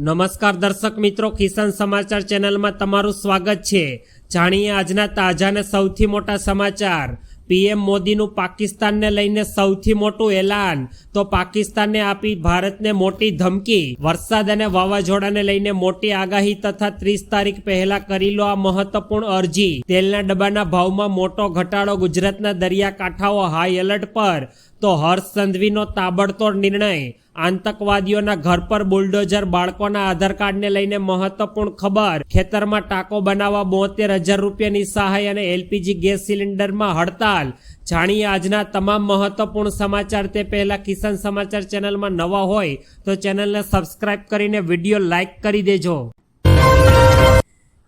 નમસ્કાર દર્શક મિત્રો, કિસાન સમાચાર ચેનલમાં તમારું સ્વાગત છે. જાણીએ આજના તાજા અને સૌથી મોટા સમાચાર. પીએમ મોદીનું પાકિસ્તાનને લઈને સૌથી મોટું એલાન. તો પાકિસ્તાનને આપી ભારતને મોટી ધમકી. વરસાદ અને વાવાઝોડાને લઈને મોટી આગાહી તથા ત્રીસ તારીખ પહેલા કરી લો આ મહત્વપૂર્ણ અરજી. તેલના ડબ્બાના ભાવમાં મોટો ઘટાડો ગુજરાતના દરિયાકાંઠાઓ હાઈ એલર્ટ પર. તો હર્ષ સંધવીનો તાબડતોડ નિર્ણય. આતંકવાદીઓના ઘર પર બુલડોઝર બાળકોના આધાર કાર્ડને લઈને મહત્વપૂર્ણ ખબર. ખેતરમાં ટાંકો બનાવવા બોતેર હજાર રૂપિયાની સહાય અને એલપીજી ગેસ સિલિન્ડરમાં હડતાલ. જાણીએ આજના તમામ મહત્વપૂર્ણ સમાચાર તે પહેલા કિસાન સમાચાર ચેનલમાં નવા હોય તો ચેનલને સબસ્ક્રાઇબ કરીને વીડિયો લાઇક કરી દેજો.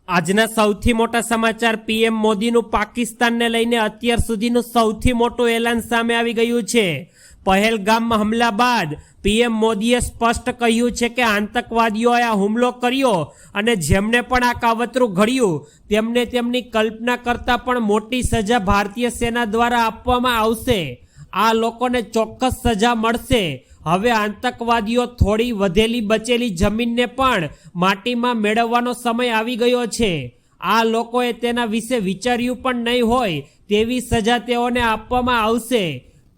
આજના સૌથી મોટા સમાચાર, પીએમ મોદીનું પાકિસ્તાનને લઈને અત્યાર સુધીનું સૌથી મોટું એલાન સામે આવી ગયું છે. પહેલગામમાં હમલા બાદ પીએમ મોદીએ સ્પષ્ટ કહ્યું છે કે આતંકવાદીઓએ આ હુમલો કર્યો અને જેમને પણ આ કાવતરું ઘડ્યું, તેમને તેમની કલ્પના કરતાં પણ મોટી સજા ભારતીય સેના દ્વારા આપવામાં આવશે. આ લોકોને ચોક્કસ સજા મળશે. હવે આતંકવાદીઓ થોડી વધેલી બચેલી જમીનને પણ માટીમાં મેળવવાનો સમય આવી ગયો છે. આ લોકોએ તેના વિશે વિચાર્યું પણ નહીં હોય તેવી સજા તેઓને આપવામાં આવશે.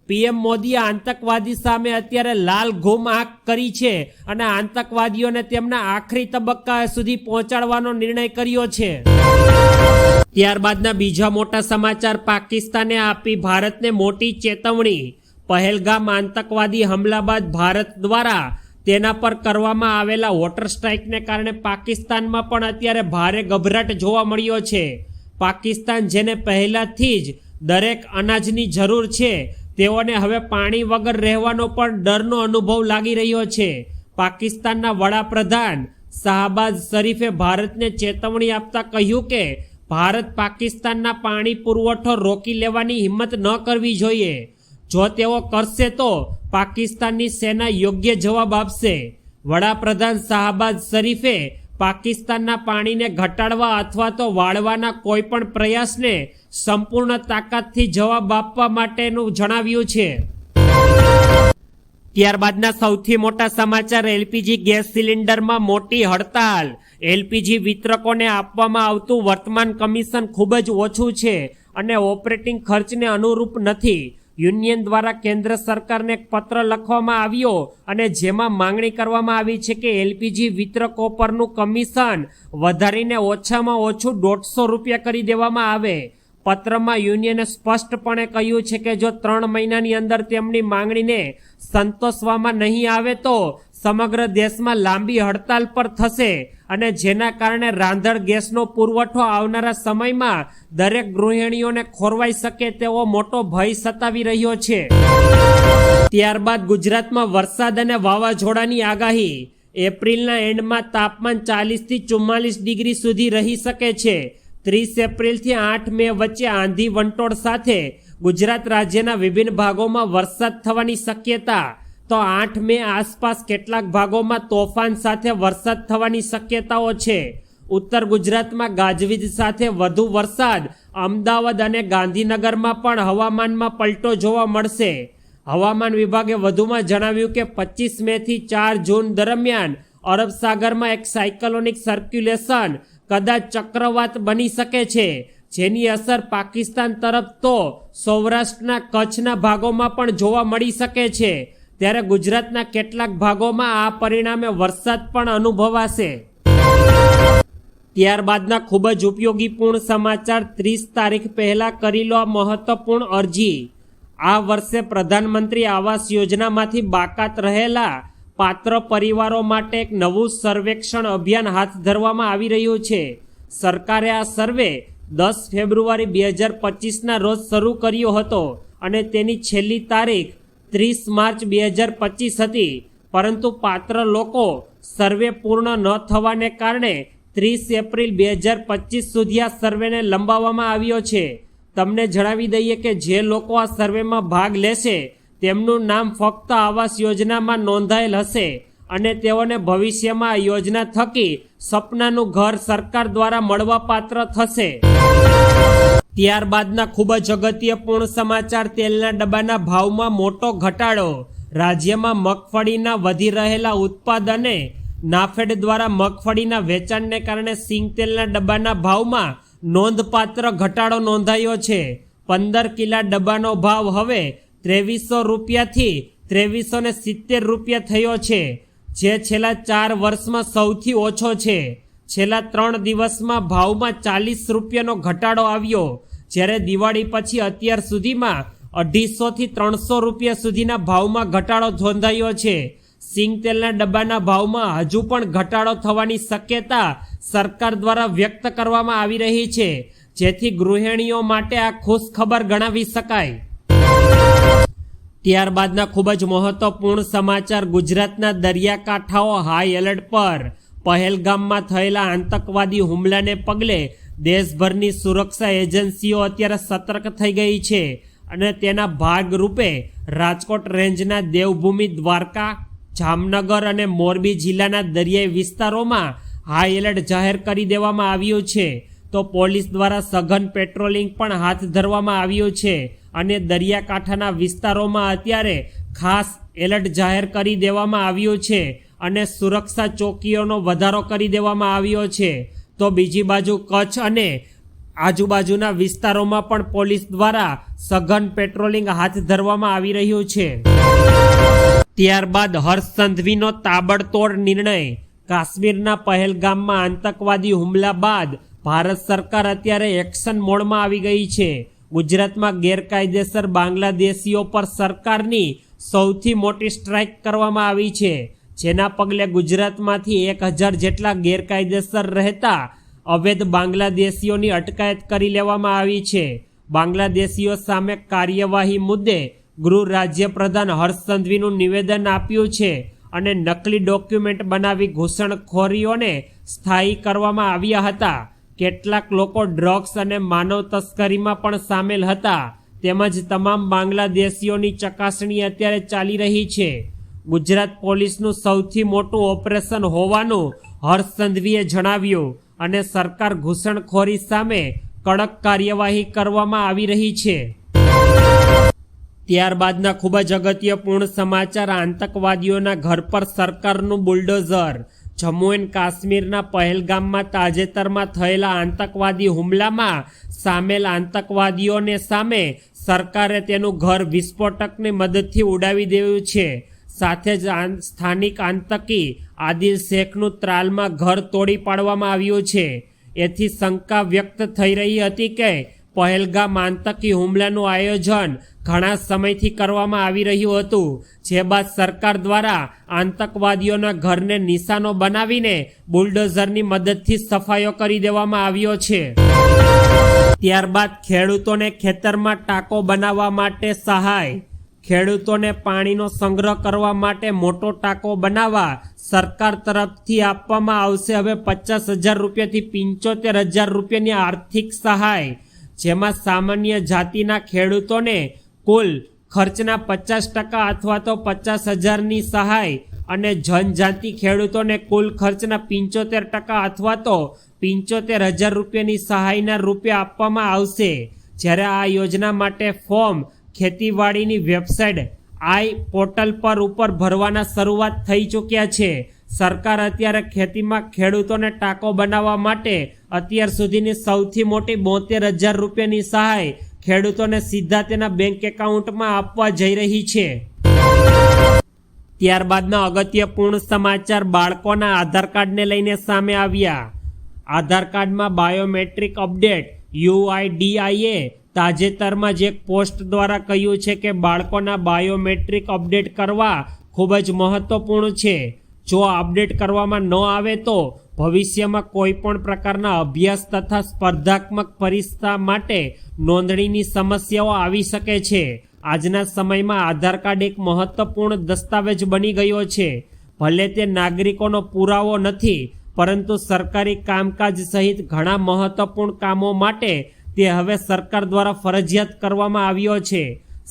પીએમ મોદીએ આતંકવાદી સામે અત્યારે લાલ ઘૂમ આંખ કરી છે અને આતંકવાદીઓને તેમના આખરી તબક્કા સુધી પહોંચાડવાનો નિર્ણય કર્યો છે. ત્યારબાદના બીજા મોટા સમાચાર, પાકિસ્તાને આપી ભારતને મોટી ચેતવણી. પહેલગામ આતંકવાદી હમલા બાદ ભારત દ્વારા તેના પર કરવામાં આવેલા વોટર સ્ટ્રાઇકને કારણે પાકિસ્તાનમાં પણ અત્યારે ભારે ગભરાટ જોવા મળ્યો છે. પાકિસ્તાન જેને પહેલાથી જ દરેક અનાજની જરૂર છે તેઓને હવે પાણી વગર રહેવાનો પણ ડરનો અનુભવ લાગી રહ્યો છે. પાકિસ્તાનના વડાપ્રધાન શાહબાઝ શરીફે ભારતને ચેતવણી આપતા કહ્યું કે, ભારત પાકિસ્તાનના પાણી પુરવઠો રોકી લેવાની હિંમત ન કરવી જોઈએ. જો તેઓ કરશે તો પાકિસ્તાનની સેના યોગ્ય જવાબ આપશે. વડાપ્રધાન શાહબાઝ શરીફે પાકિસ્તાનના પાણીને ઘટાડવા અથવા તો વાળવાના કોઈ પણ પ્રયાસને સંપૂર્ણ તાકાતથી જવાબ આપવા માટેનું જણાવ્યું છે. ત્યારબાદના સૌથી મોટા સમાચાર, એલપીજી ગેસ સિલિન્ડરમાં મોટી હડતાલ. એલપીજી વિતરકોને આપવામાં આવતું વર્તમાન કમિશન ખૂબ જ ઓછું છે અને ઓપરેટિંગ ખર્ચને અનુરૂપ નથી. યુનિયન દ્વારા કેન્દ્ર સરકારને એક પત્ર લખવામાં આવ્યો અને જેમાં માંગણી કરવામાં આવી છે કે એલપીજી વિતરકો પરનું કમિશન વધારીને ઓછામાં ઓછું દોઢસો રૂપિયા કરી દેવામાં આવે. પત્રમાં યુનિયને સ્પષ્ટપણે કહ્યું છે કે જો ત્રણ મહિનાની અંદર તેમની માંગણીને સંતોષવામાં નહીં આવે તો સમગ્ર દેશમાં લાંબી હડતાલ પર થશે અને જેના કારણે રાંધણ ગેસનો પુરવઠો આવનારા સમયમાં દરેક ગૃહિણીઓને ખોરવાઈ શકે તેવો મોટો ભય સતાવી રહ્યો છે. ત્યારબાદ ગુજરાતમાં વરસાદ અને વાવાઝોડાની આગાહી એપ્રિલના એન્ડમાં તાપમાન ચાલીસથી ચુમ્માલીસ ડિગ્રી સુધી રહી શકે છે. ત્રીસ એપ્રિલથી આઠ મે વચ્ચે આંધી વંટોળ સાથે ગુજરાત રાજ્યના વિભિન્ન ભાગોમાં વરસાદ થવાની શક્યતા તો આઠ મે આસપાસ કેટલાક ભાગોમાં તોફાન સાથે વરસાદ થવાની શક્યતાઓ છે. ઉત્તર ગુજરાતમાં ગાજવીજ સાથે વધુ વરસાદ, અમદાવાદ અને ગાંધીનગરમાં પણ હવામાનમાં પલટો જોવા મળશે. હવામાન વિભાગે વધુમાં જણાવ્યું કે પચીસ મેથી ચાર જૂન દરમિયાન અરબ સાગરમાં એક સાયકલોનિક સર્ક્યુલેશન કદાચ ચક્રવાત બની શકે છે, જેની અસર પાકિસ્તાન તરફ તો સૌરાષ્ટ્રના કચ્છના ભાગોમાં પણ જોવા મળી શકે છે. ત્યારે ગુજરાતના કેટલાક ભાગોમાં આ પરિણામે વરસાદ પણ અનુભવાશે. ત્યારબાદના ખૂબ જ ઉપયોગીપૂર્ણ સમાચાર ત્રીસ તારીખ પહેલા કરી લો મહત્વપૂર્ણ અરજી. આ વર્ષે પ્રધાનમંત્રી આવાસ યોજનામાંથી બાકાત રહેલા પાત્ર પરિવારો માટે એક નવું સર્વેક્ષણ અભિયાન હાથ ધરવામાં આવી રહ્યું છે. સરકારે આ સર્વે દસ ફેબ્રુઆરી બે હજાર પચીસના રોજ શરૂ કર્યો હતો અને તેની છેલ્લી તારીખ ત્રીસ માર્ચ બે હજાર પચીસ હતી. પરંતુ પાત્ર લોકો સર્વે પૂર્ણ ન થવાને કારણે ત્રીસ એપ્રિલ બે હજાર પચીસ સુધી આ સર્વેને લંબાવવામાં આવ્યો છે. તમને જણાવી દઈએ કે જે લોકો આ સર્વેમાં ભાગ લેશે, તેમનું નામ ફક્ત આવાસ યોજનામાં નોંધાયેલ હશે અને તેઓને ભવિષ્યમાં આ યોજના થકી સપનાનું ઘર સરકાર દ્વારા મળવાપાત્ર થશે. ત્યારબાદના ખૂબ જ અગત્યપૂર્ણ સમાચાર તેલના ડબ્બાના ભાવમાં મોટો ઘટાડો. રાજ્યમાં મગફળીના વધી રહેલા ઉત્પાદને નાફેડ દ્વારા મગફળીના વેચાણને કારણે સિંગ તેલના ડબ્બાના ભાવમાં નોંધપાત્ર ઘટાડો નોંધાયો છે. પંદર કિલા ડબ્બાનો ભાવ હવે ત્રેવીસો રૂપિયાથી ત્રેવીસો સિત્તેર રૂપિયા થયો છે, જે છેલ્લા ચાર વર્ષમાં સૌથી ઓછો છે. છેલ્લા ત્રણ દિવસમાં ભાવમાં ચાલીસ રૂપિયાનો ઘટાડો આવ્યો. જ્યારે દિવાળી પછી અત્યાર સુધીમાં અઢીસોથી ત્રણસો રૂપિયા સુધીના ભાવમાં ઘટાડો નોંધાયો છે. સિંગ તેલના ડબ્બાના ભાવમાં હજુ પણ ઘટાડો થવાની શક્યતા સરકાર દ્વારા વ્યક્ત કરવામાં આવી રહી છે. જેથી ગૃહિણીઓ માટે આ ખુશ ખબર ગણાવી શકાય. ત્યારબાદના ખૂબ જ મહત્વપૂર્ણ સમાચાર ગુજરાતના દરિયાકાંઠાઓ હાઈ એલર્ટ પર. પહેલગામમાં થયેલા આતંકવાદી હુમલાને પગલે દેશભરની સુરક્ષા એજન્સીઓ અત્યારે સતર્ક થઈ ગઈ છે અને તેના ભાગરૂપે રાજકોટ રેન્જના દેવભૂમિ દ્વારકા, જામનગર અને મોરબી જિલ્લાના દરિયાઈ વિસ્તારોમાં હાઈ એલર્ટ જાહેર કરી દેવામાં આવ્યું છે. તો પોલીસ દ્વારા સઘન પેટ્રોલિંગ પણ હાથ ધરવામાં આવ્યું છે અને દરિયાકાંઠાના વિસ્તારોમાં અત્યારે ખાસ એલર્ટ જાહેર કરી દેવામાં આવ્યું છે. અને સુરક્ષા ચોકીઓનો વધારો કરી દેવામાં આવ્યો છે. તો બીજી બાજુ કચ્છ અને આજુબાજુના વિસ્તારોમાં પણ પોલીસ દ્વારા સઘન પેટ્રોલિંગ હાથ ધરવામાં આવી રહ્યું છે. ત્યારબાદ હર્ષ સંઘવીનો તાબડતોડ નિર્ણય. કાશ્મીરના પહેલગામમાં આતંકવાદી હુમલા બાદ ભારત સરકાર અત્યારે એક્શન મોડમાં આવી ગઈ છે. ગુજરાતમાં ગેરકાયદેસર બાંગ્લાદેશીઓ પર સરકારની સૌથી મોટી સ્ટ્રાઇક કરવામાં આવી છે. જેના પગલે ગુજરાતમાંથી એક હજાર જેટલા ગેરકાયદેસર રહેતા અવૈધ બાંગ્લાદેશીઓની અટકાયત કરી લેવામાં આવી છે. બાંગ્લાદેશીઓ સામે કાર્યવાહી મુદ્દે ગૃહ રાજ્ય પ્રધાન હર્ષ સંઘવીનું નિવેદન આપ્યું છે અને નકલી ડોક્યુમેન્ટ બનાવી ઘૂસણખોરીઓને સ્થાયી કરવામાં આવ્યા હતા. કેટલાક લોકો ડ્રગ્સ અને માનવ તસ્કરીમાં પણ સામેલ હતા. તેમજ તમામ બાંગ્લાદેશીઓની ચકાસણી અત્યારે ચાલી રહી છે. ગુજરાત પોલીસનું સૌથી મોટું ઓપરેશન હોવાનું હર્ષ સંઘવીએ જણાવ્યું અને સરકાર ઘૂસણખોરી સામે કડક કાર્યવાહી કરવામાં આવી રહી છે. ત્યારબાદના ખૂબ જ અગત્યપૂર્ણ સમાચાર આતંકવાદીઓના ઘર પર સરકારનું બુલડોઝર. જમ્મુ એન્ડ કાશ્મીરના પહેલગામમાં તાજેતરમાં થયેલા આતંકવાદી હુમલામાં સામેલ આતંકવાદીઓને સામે સરકારે તેનું ઘર વિસ્ફોટકની મદદથી ઉડાવી દેવું છે. સાથે જ સ્થાનિક આતંકી આદિલ શેખનું ત્રાલમાં ઘર તોડી પાડવામાં આવ્યું છે. એથી શંકા વ્યક્ત થઈ રહી હતી કે પહેલગામ આતંકી હુમલાનું આયોજન ઘણા સમયથી કરવામાં આવી રહ્યું હતું, જે બાદ સરકાર દ્વારા આતંકવાદીઓના ઘરને નિશાનો બનાવીને બુલડોઝરની મદદથી સફાયો કરી દેવામાં આવ્યો છે. ત્યારબાદ ખેડૂતોને ખેતરમાં ટાંકો બનાવવા માટે સહાય ખેડૂતોને પાણીનો સંગ્રહ કરવા માટે મોટો ટાંકો બનાવવા સરકાર તરફથી આપવામાં આવશે. હવે પચાસ હજાર રૂપિયાથી પંચોતેર હજાર રૂપિયાની આર્થિક સહાય, જેમાં સામાન્ય જાતિના ખેડૂતોને કુલ ખર્ચના પચાસ ટકા અથવા તો પચાસ હજારની સહાય અને જનજાતિ ખેડૂતોને કુલ ખર્ચના પંચોતેર ટકા અથવા તો પંચોતેર હજાર રૂપિયાની સહાયના રૂપિયા આપવામાં આવશે. જ્યારે આ યોજના માટે ફોર્મ ખેતીવાડીની વેબસાઇટ આઈ પોર્ટલ પર ઉપર ભરવાના શરૂઆત થઈ ચૂક્યા છે. સરકાર અત્યારે ખેતીમાં ખેડૂતોને ટાંકો બનાવવા માટે અત્યાર સુધીની સૌથી મોટી બોતેર હજાર રૂપિયાની સહાય ખેડૂતોને સીધા તેના બેંક એકાઉન્ટમાં આપવા જઈ રહી છે. ત્યારબાદના અગત્યપૂર્ણ સમાચાર બાળકોના આધાર કાર્ડને લઈને સામે આવ્યા. આધાર કાર્ડમાં બાયોમેટ્રિક અપડેટ યુઆઈડીઆઈએ તાજેતરમાં જ એક પોસ્ટ દ્વારા કહ્યું છે કે બાળકોના બાયોમેટ્રિક અપડેટ કરવા ખૂબ જ મહત્વપૂર્ણ છે. જો અપડેટ કરવામાં ન આવે તો ભવિષ્યમાં કોઈ પણ પ્રકારના અભ્યાસ તથા સ્પર્ધાત્મક પરીક્ષા માટે નોંધણીની સમસ્યાઓ આવી શકે છે. આજના સમયમાં આધાર કાર્ડ એક મહત્વપૂર્ણ દસ્તાવેજ બની ગયો છે. ભલે તે નાગરિકોનો પુરાવો નથી, પરંતુ સરકારી કામકાજ સહિત ઘણા મહત્વપૂર્ણ કામો માટે તે હવે સરકાર દ્વારા ફરજિયાત કરવામાં આવ્યો છે.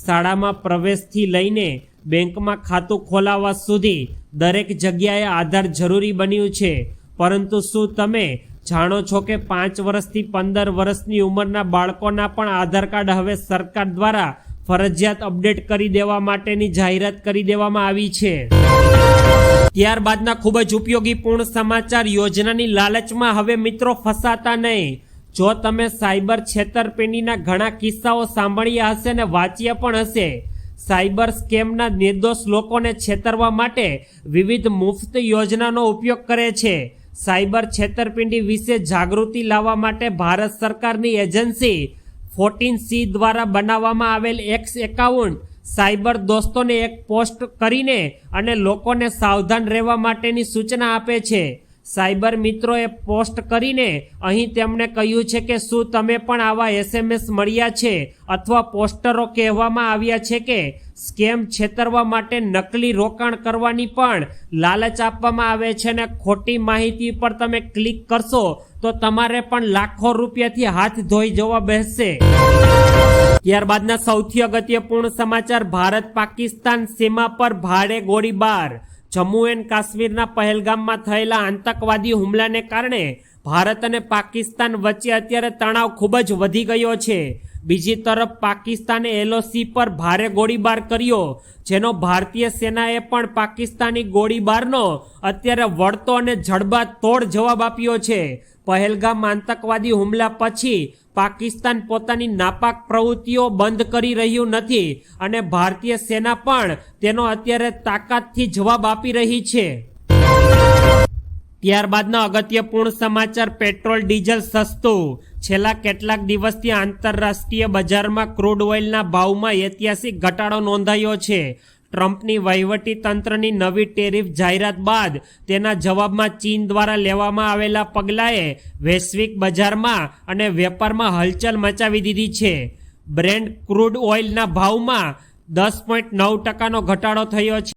શાળામાં પ્રવેશથી લઈને બેંકમાં ખાતું ખોલાવવા સુધી દરેક જગ્યાએ આધાર જરૂરી બન્યું છે. પરંતુ શું તમે જાણો છો કે પાંચ વર્ષથી પંદર વર્ષની ઉંમરના બાળકોના પણ આધાર કાર્ડ હવે સરકાર દ્વારા ફરજિયાત અપડેટ કરી દેવા માટેની જાહેરાત કરી દેવામાં આવી છે? ત્યારબાદના ખૂબ જ ઉપયોગી પૂર્ણ સમાચાર યોજનાની લાલચમાં હવે મિત્રો ફસાતા નહીં. જો તમે સાયબર છેતરપિંડીના ઘણા કિસ્સાઓ સાંભળ્યા હશે ને વાંચ્યા પણ હશે, સાયબર સ્કેમના નિર્દોષ લોકોને છેતરવા માટે વિવિધ મુફ્ત યોજનાનો ઉપયોગ કરે છે. સાયબર છેતરપિંડી વિશે જાગૃતિ લાવવા માટે ભારત સરકારની એજન્સી ફોર્ટીન સી દ્વારા બનાવવામાં આવેલ એક્સ એકાઉન્ટ સાયબર દોસ્તોને એક પોસ્ટ કરીને અને લોકોને સાવધાન રહેવા માટેની સૂચના આપે છે. સાયબર મિત્રોએ પોસ્ટ કરીને અહીં તેમણે કહ્યું છે કે શું તમે પણ આવા એસએમએસ મળ્યા છે અથવા પોસ્ટરો કહેવામાં આવ્યા છે કે સ્કેમ છેતરવા માટે નકલી રોકાણ કરવાની પણ લાલચ આપવામાં આવે છે ને ખોટી માહિતી પર તમે ક્લિક કરશો તો તમારે પણ લાખો રૂપિયાથી હાથ ધોઈ જવા બેસશે. ત્યારબાદના સૌથી અગત્યપૂર્ણ સમાચાર ભારત પાકિસ્તાન સીમા પર ભારે ગોળીબાર. જમ્મુ એન્ડ કાશ્મીરના પહેલગામમાં થયેલા આતંકવાદી હુમલાને કારણે ભારત અને પાકિસ્તાન વચ્ચે અત્યારે તણાવ ખૂબ જ વધી ગયો છે. બીજી તરફ પાકિસ્તાને એલઓસી પર ભારે ગોળીબાર કર્યો, જેનો ભારતીય સેનાએ પણ પાકિસ્તાની ગોળીબારનો અત્યારે વળતો અને જડબા તોડ જવાબ આપ્યો છે. પહેલગામ આતંકવાદી હુમલા પછી પાકિસ્તાન પોતાની નાપાક પ્રવૃત્તિઓ બંધ કરી રહ્યું નથી અને ભારતીય સેના પણ તેનો અત્યારે તાકાતથી જવાબ આપી રહી છે. ત્યારબાદના અગત્યપૂર્ણ સમાચાર પેટ્રોલ, ડીઝલ સસ્તું. છેલ્લા કેટલાક દિવસથી આંતરરાષ્ટ્રીય બજારમાં ક્રૂડ ઓઇલના ભાવમાં ઐતિહાસિક ઘટાડો નોંધાયો છે. ટ્રમ્પની વહીવટી તંત્રની નવી ટેરિફ જાહેરાત બાદ તેના જવાબમાં ચીન દ્વારા લેવામાં આવેલા પગલાંએ વૈશ્વિક બજારમાં અને વેપારમાં હલચલ મચાવી દીધી છે. બ્રેન્ડ ક્રૂડ ઓઇલના ભાવમાં દસ પોઈન્ટ નવ ટકાનો ઘટાડો થયો છે.